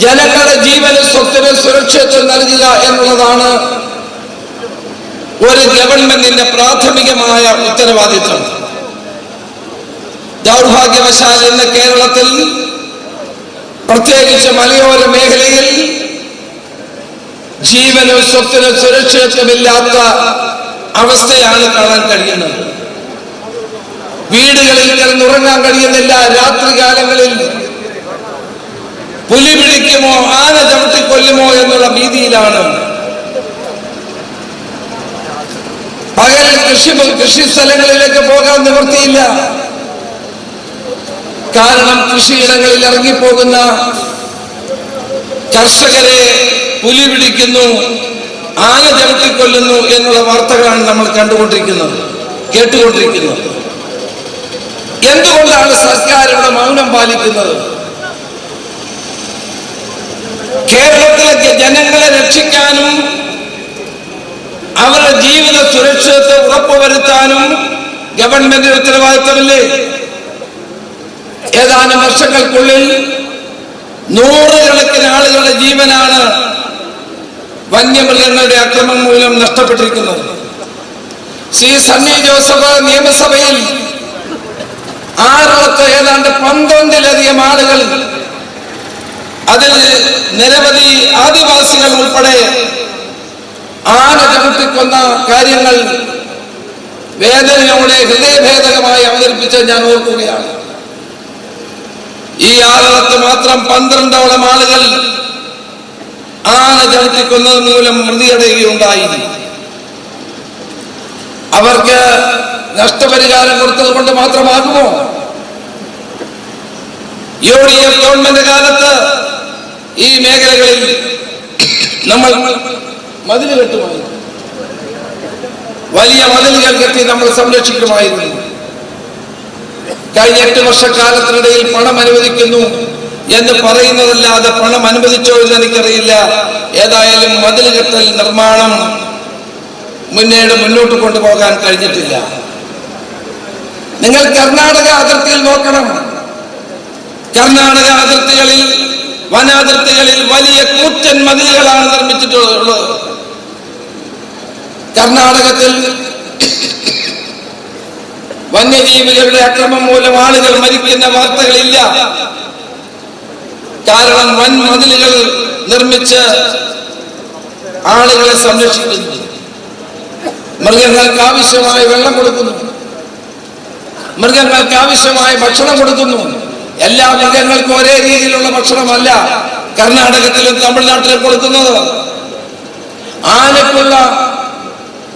ജനങ്ങളുടെ ജീവന് സ്വത്തിന് സുരക്ഷിതത്വം നൽകുക എന്നുള്ളതാണ് ഒരു ഗവൺമെന്റിന്റെ പ്രാഥമികമായ ഉത്തരവാദിത്വം. ദൗർഭാഗ്യവശാൽ ഇന്ന് കേരളത്തിൽ പ്രത്യേകിച്ച് മലയോര മേഖലയിൽ ജീവനും സ്വത്തിനും സുരക്ഷിതത്വമില്ലാത്ത അവസ്ഥയാണ് കാണാൻ കഴിയുന്നത്. വീടുകളിൽ കിടന്നുറങ്ങാൻ കഴിയുന്നില്ല. രാത്രികാലങ്ങളിൽ പുലി പിടിക്കുമോ ആന ചവിട്ടിക്കൊല്ലുമോ എന്നുള്ള ഭീതിയിലാണ്. പകൽ കൃഷി കൃഷി സ്ഥലങ്ങളിലേക്ക് പോകാൻ നിവൃത്തിയില്ല. കാരണം കൃഷിയിടങ്ങളിൽ ഇറങ്ങിപ്പോകുന്ന കർഷകരെ പുലി പിടിക്കുന്നു ആന ചവിട്ടിക്കൊല്ലുന്നു എന്നുള്ള വാർത്തകളാണ് നമ്മൾ കണ്ടുകൊണ്ടിരിക്കുന്നത് കേട്ടുകൊണ്ടിരിക്കുന്നത്. എന്തുകൊണ്ടാണ് സർക്കാർ ഇവിടെ മൗനം പാലിക്കുന്നത്? ജനങ്ങളെ രക്ഷിക്കാനും അവരുടെ ജീവിത സുരക്ഷിതത്വം ഉറപ്പുവരുത്താനും ഗവൺമെന്റിന് ഉത്തരവാദിത്തമില്ലേ? ഏതാനും വർഷങ്ങൾക്കുള്ളിൽ നൂറുകണക്കിന് ആളുകളുടെ ജീവനാണ് വന്യമൃഗങ്ങളുടെ അക്രമം മൂലം നഷ്ടപ്പെട്ടിരിക്കുന്നത്. ശ്രീ സണ്ണി ജോസഫ് നിയമസഭയിൽ ആറളത്ത് ഏതാണ്ട് പന്ത്രണ്ടിലധികം ആളുകൾ അതിൽ നിരവധി ആദിവാസികൾ ഉൾപ്പെടെ ആന ചവിട്ടിക്കൊന്ന കാര്യങ്ങൾ വേദനയോടെ ഹൃദയഭേദകമായി അവതരിപ്പിച്ച് ഞാൻ ഓർക്കുകയാണ്. ഈ ആളത്ത് മാത്രം പന്ത്രണ്ടോളം ആളുകൾ ആന ചവിട്ടിക്കൊന്നത് മൂലം മൃതിയടയുകയുണ്ടായി. അവർക്ക് നഷ്ടപരിഹാരം കൊടുത്തത് കൊണ്ട് മാത്രമാകുമോ? യു ഡി എഫ് ഗവൺമെന്റ് കാലത്ത് ഈ മേഖലകളിൽ നമ്മൾ മതിൽ കെട്ടുമായിരുന്നു. വലിയ മതിലുകൾ കെട്ടി നമ്മൾ സംരക്ഷിക്കുമായിരുന്നു. കഴിഞ്ഞ എട്ട് വർഷക്കാലത്തിനിടയിൽ പണം അനുവദിക്കുന്നു എന്ന് പറയുന്നതല്ലാതെ പണം അനുവദിച്ചോ എന്ന് എനിക്കറിയില്ല. ഏതായാലും മതിൽ കെട്ടൽ നിർമ്മാണം മുന്നേട് മുന്നോട്ട് കൊണ്ടുപോകാൻ കഴിഞ്ഞിട്ടില്ല. നിങ്ങൾ കർണാടക അതിർത്തിയിൽ നോക്കണം. കർണാടക അതിർത്തികളിൽ വനാതിർത്തികളിൽ വലിയ കൂറ്റൻ മതിലുകളാണ് നിർമ്മിച്ചിട്ടുള്ളത്. കർണാടകത്തിൽ വന്യജീവികളുടെ അക്രമം മൂലം ആളുകൾ മരിക്കുന്ന വാർത്തകളില്ല. കാരണം വൻ മതിലുകൾ നിർമ്മിച്ച് ആളുകളെ സംരക്ഷിക്കുന്നു. മൃഗങ്ങൾക്ക് ആവശ്യമായ വെള്ളം കൊടുക്കുന്നു. മൃഗങ്ങൾക്ക് ആവശ്യമായ ഭക്ഷണം കൊടുക്കുന്നു. എല്ലാ മൃഗങ്ങൾക്കും ഒരേ രീതിയിലുള്ള ഭക്ഷണമല്ല കർണാടകത്തിലും തമിഴ്നാട്ടിലും കൊടുക്കുന്നത്. ആനക്കുള്ള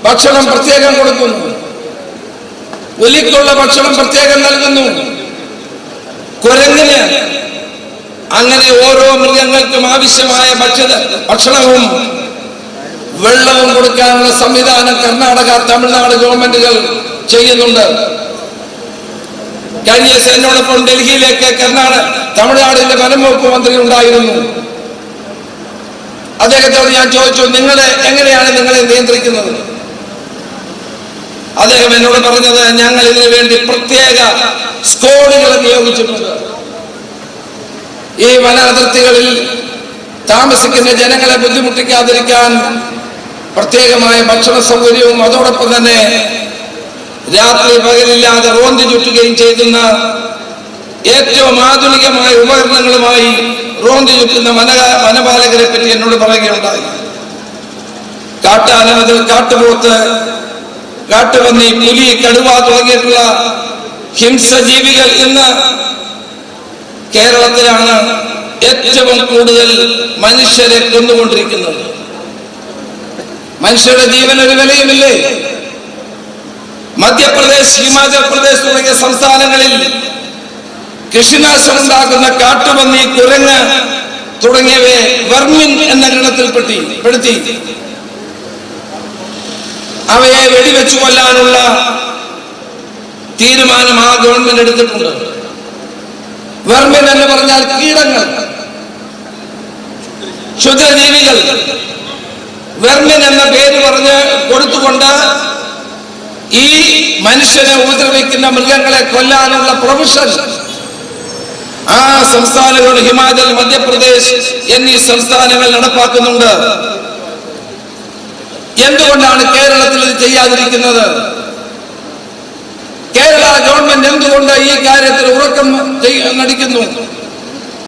ഭക്ഷണം പ്രത്യേകം കൊടുക്കുന്നു. പുലിക്കുള്ള ഭക്ഷണം പ്രത്യേകം നൽകുന്നു. കുരങ്ങിന് അങ്ങനെ ഓരോ മൃഗങ്ങൾക്കും ആവശ്യമായ ഭക്ഷണ ഭക്ഷണവും വെള്ളവും കൊടുക്കാനുള്ള സംവിധാനം കർണാടക തമിഴ്നാട് ഗവൺമെന്റുകൾ ചെയ്യുന്നുണ്ട്. കഴിഞ്ഞ ദിവസം എന്നോടൊപ്പം ഡൽഹിയിലേക്ക് കർണാടക തമിഴ്നാടിന്റെ വനംവകുപ്പ് മന്ത്രി ഉണ്ടായിരുന്നു. അദ്ദേഹത്തോട് ഞാൻ ചോദിച്ചു നിങ്ങളെ എങ്ങനെയാണ് നിങ്ങളെ നിയന്ത്രിക്കുന്നത്? അദ്ദേഹം എന്നോട് പറഞ്ഞത് ഞങ്ങൾ ഇതിനു വേണ്ടി പ്രത്യേക സ്ക്വാഡുകളെ നിയോഗിച്ചിട്ടുണ്ട്. ഈ വനാതിർത്തികളിൽ താമസിക്കുന്ന ജനങ്ങളെ ബുദ്ധിമുട്ടിക്കാതിരിക്കാൻ പ്രത്യേകമായ ഭക്ഷണ സൗകര്യവും അതോടൊപ്പം തന്നെ രാത്രി പകലില്ലാതെ റോന്തി ചുറ്റുകയും ചെയ്യുന്ന ഏറ്റവും ആധുനികമായ ഉപകരണങ്ങളുമായി റോന്തി ചുറ്റുന്ന വന വനപാലകരെ പറ്റി എന്നോട് പറയുകയുണ്ടായി. കാട്ടാന കാട്ടുപോത്ത് കാട്ടുപന്നി പുലി കടുവ തുടങ്ങിയിട്ടുള്ള ഹിംസജീവികൾ ഇന്ന് കേരളത്തിലാണ് ഏറ്റവും കൂടുതൽ മനുഷ്യരെ കൊന്നുകൊണ്ടിരിക്കുന്നത്. മനുഷ്യരുടെ ജീവൻ ഒരു വിലയുമില്ലേ? മധ്യപ്രദേശ് ഹിമാചൽ പ്രദേശ് തുടങ്ങിയ സംസ്ഥാനങ്ങളിൽ കൃഷിനാശം ഉണ്ടാക്കുന്ന കാട്ടുപന്നി കുരങ്ങ് തുടങ്ങിയവയെ വെർമിൻ എന്ന ഗണത്തിൽപ്പെട്ടി പെടുത്തി. അവയെ വെടിവെച്ചു കൊല്ലാനുള്ള തീരുമാനം ആ ഗവൺമെന്റ് എടുത്തിട്ടുണ്ട്. വെർമിൻ എന്ന് പറഞ്ഞാൽ കീടങ്ങൾ. ക്ഷുദ്രജീവികൾ. വെർമിൻ എന്ന പേര് പറഞ്ഞ് കൊടുത്തുകൊണ്ട് ഈ മനുഷ്യനെ ഉപദ്രവിക്കുന്ന മൃഗങ്ങളെ കൊല്ലാനുള്ള പ്രൊഫഷൻ ആ സംസ്ഥാനങ്ങൾ ഹിമാചൽ മധ്യപ്രദേശ് എന്നീ സംസ്ഥാനങ്ങൾ നടപ്പാക്കുന്നുണ്ട്. എന്തുകൊണ്ടാണ് കേരളത്തിൽ ഇത് ചെയ്യാതിരിക്കുന്നത്? കേരള ഗവൺമെന്റ് എന്തുകൊണ്ട് ഈ കാര്യത്തിൽ ഉറക്കം നടിക്കുന്നു?